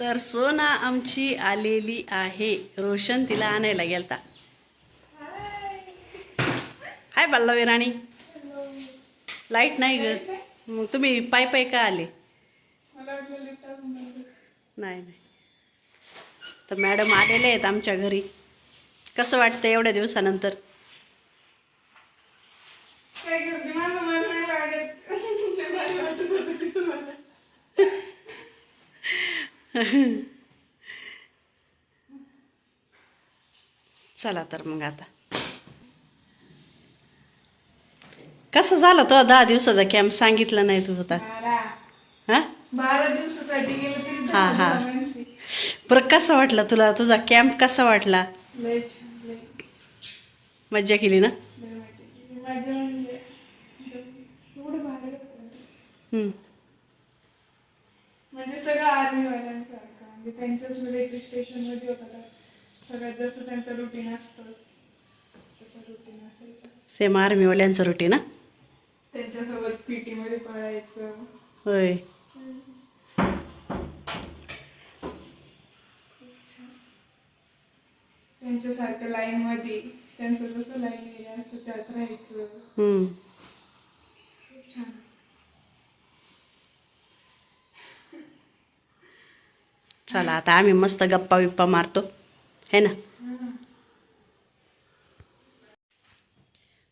तर सोना आमची आलेली आहे. रोशन तिला आणायला गेलता. हाय पल्लवी राणी. लाइट नाही ग. मग तुम्ही पाय पाय का आले? नाही नाही. तर मॅडम आलेले आहेत आमच्या घरी. कसं वाटतं एवढ्या दिवसानंतर काय करते माझं मन नाही लागत लय भारी वाटत होतं की तुम्हाला चला तर मग आता. कसं झालं तो दहा दिवसाचा कॅम्प सांगितलं नाही तू होता बारा. हा? बारा दिवसासाठी गेलं तरी हा, हा. बरं कसा वाटला तुला? तुझा कॅम्प कसा वाटला? मज्जा केली ना? म्हणजे. हम्म. म्हणजे सगळं आर्मी वाल्यांसारखं म्हणजे त्यांच्याच मिलिटरी स्टेशनमध्ये होता तर सगळ्यात जास्त त्यांचं रुटीन असतं. तसं रुटीन असायचं. सेम आर्मीवाल्यांचं रुटीन ना त्यांच्यासोबत पीटी मध्ये पळायचं. होय. त्यांच्यासारखं लाईन मध्ये त्यांचं जसं लाईन एरिया असतं त्यात राहायचं. छान. चला आता आम्ही मस्त गप्पा बिप्पा मारतो. है ना?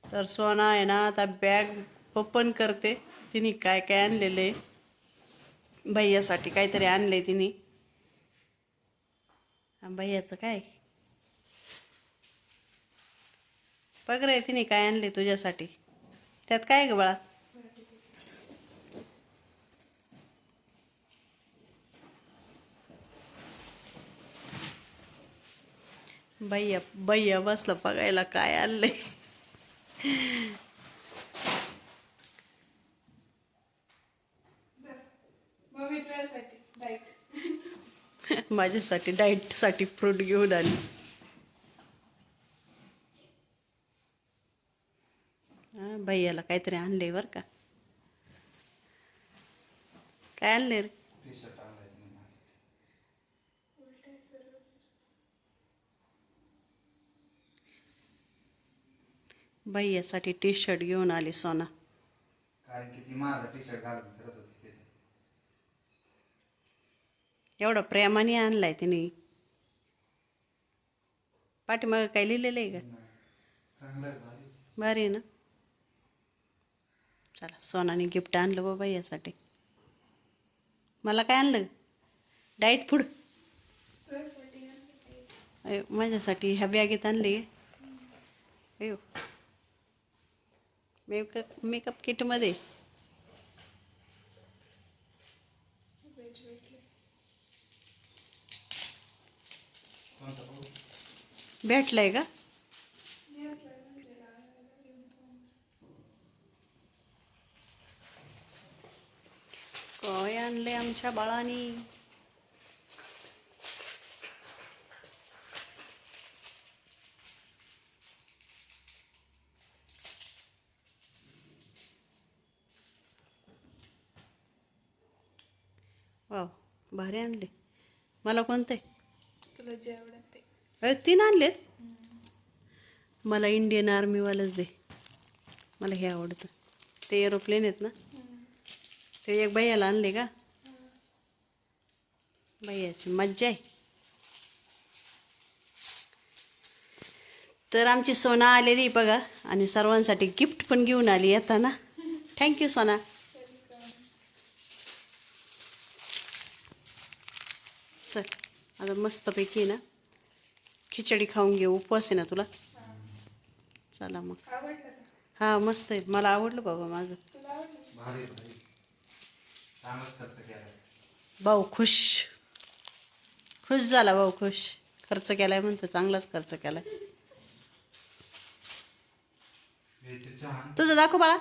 तर सोना आहे ना आता बॅग ओपन करते. तिने काय काय आणलेलं? आहे भैयासाठी काहीतरी आणलंय तिने. भैयाचं काय? बघ तिने काय आणले तुझ्यासाठी? त्यात काय आहे ग बाळा? भैया भैया बसलं बघायला काय आणलंय. माझ्यासाठी डाएटसाठी फ्रूट घेऊन आली. हा, भैयाला काहीतरी आणले बरं का. काय आणले रे? भैयासाठी टी शर्ट घेऊन आली सोना. कारण की ती माझा टी शर्ट घालून फिरत होती तिथे. एवढा प्रेमाने आणलाय तिने. पाठीमागं काय लिहिलेलं आहे का? चांगलं आहे भारी. भारी आहे ना? चला सोनाने गिफ्ट आणलं बाबा यासाठी. मला काय आणलं? Diet food. अय, माझ्यासाठी ह्या बॅगेत आणली अयो. मेकअप मेकअप किटमध्ये भेटलंय का? काय आणले आमच्या बाळानी? वाव भारी आणले. मला कोणते? तुला जे आवडत ते. अरे तीन आणलेत? मला इंडियन आर्मीवालंच दे. मला हे आवडतं. ते एरोप्लेन आहेत ना? ते एक भैयाला आणले का? भैयाची मज्जा आहे. तर आमची सोना आलेली बघा. आणि सर्वांसाठी गिफ्ट पण घेऊन आली येताना थँक्यू सोना. चल आता मस्तपैकी आहे ना खिचडी खाऊन घेऊ. उपवास आहे ना तुला? चला मग. हा मस्त आहे. मला आवडलं बाबा माझं. भाऊ खुश. खुश झाला भाऊ खुश. खर्च केलाय म्हणतो चांगलाच खर्च केलाय. तुझं दाखव बाळा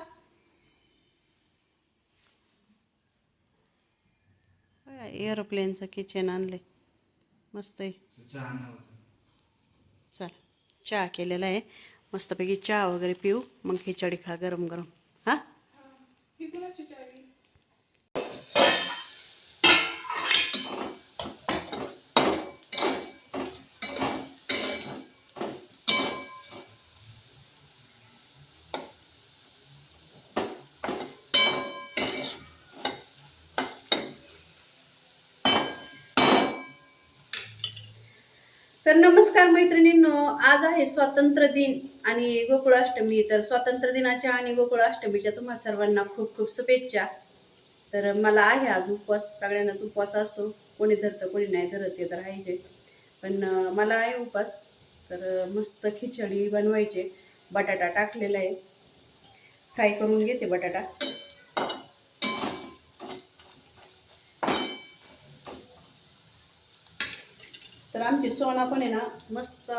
एरोप्लेनचं किचन आणलं मस्त आहे. ते चल. चहा केलेला आहे. मस्तपैकी चहा वगैरे पिऊ. मग खिचडी खा गरम गरम हां ही कुणाची चावी तर नमस्कार मैत्रिणींनो आज आहे स्वातंत्र्य दिन आणि गोकुळाष्टमी. तर स्वातंत्र्य दिनाच्या आणि गोकुळाष्टमीच्या तुम्हा सर्वांना खूप खूप शुभेच्छा. तर मला आहे आज उपवास सगळ्यांनाच उपवास असतो. कोणी धरतं कोणी नाही धरत ते तर आहे. पण मला आहे उपवास. तर मस्त खिचडी बनवायचे. बटाटा टाकलेला आहे. फ्राय करून घेते बटाटा तर आमची सोना पण आहे ना मस्त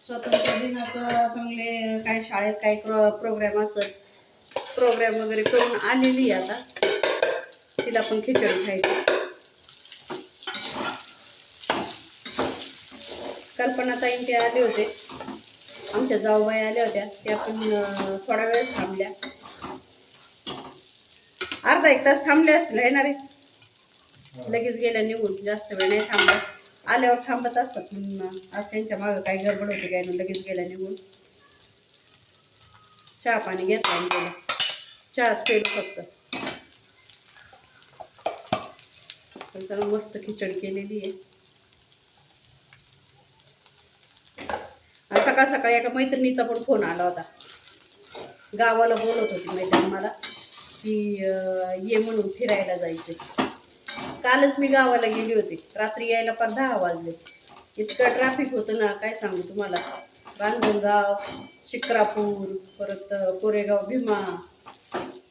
स्वातंत्र्य दिनाचं चांगले काय शाळेत काय प्रोग्राम असत प्रोग्राम वगैरे करून आलेली आहे आता. तिला पण खिचडी खायची. कल्पना ताईन ते आले होते. आमच्या जाऊबाई आल्या होत्या. त्या पण थोडा वेळ थांबल्या. अर्धा एक तास थांबले असतील आहे ना रे? लगेच गेल्या निघून जास्त वेळ नाही थांबल्या आल्यावर थांबत असतात म्हणून आज त्यांच्या मागं काही गडबड होती काय लगेच गेल्या निघून. चहा पाणी घेतला आणि गेला. चहाच पेलो फक्त. तर त्याला मस्त खिचडी केलेली आहे. सकाळ सकाळी एका मैत्रिणीचा पण फोन आला होता. गावाला बोलत होती मैत्रिणी मला की ये म्हणून फिरायला जायचं कालच मी गावाला गेली होती. रात्री यायला पण दहा वाजले. इतकं ट्रॅफिक होतं ना काय सांगू तुम्हाला? रांजणगाव शिक्रापूर परत कोरेगाव भीमा.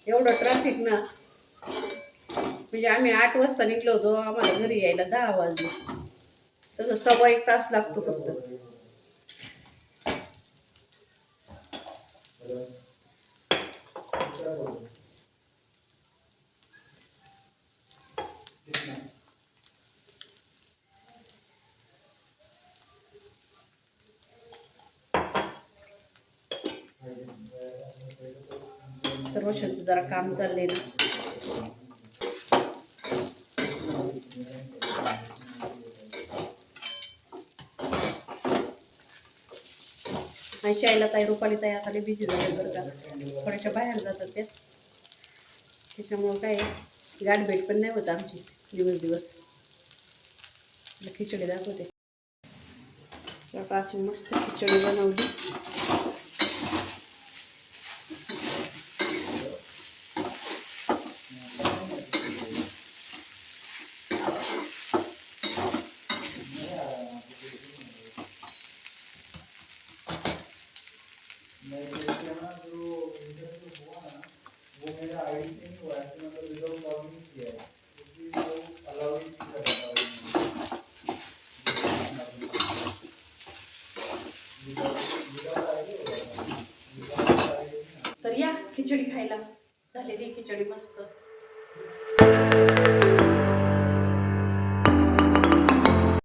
एवढं ट्रॅफिक ना. म्हणजे आम्ही आठ वाजता निघलो होतो आम्हाला घरी यायला दहा वाजले. तसं सव्वा एक तास लागतो फक्त. तर जरा काम चाललंय ना. आणि ताई रुपाली ताई आता बिझी झाले बरं का. थोड्याशा बाहेर जातात त्या. त्याच्यामुळं काय गाठ भेट पण नाही होत आमची दिवस दिवस. खिचडी दाखवते. आता अशी मस्त खिचडी बनवली. खिचडी खायला. झालेली खिचडी मस्त.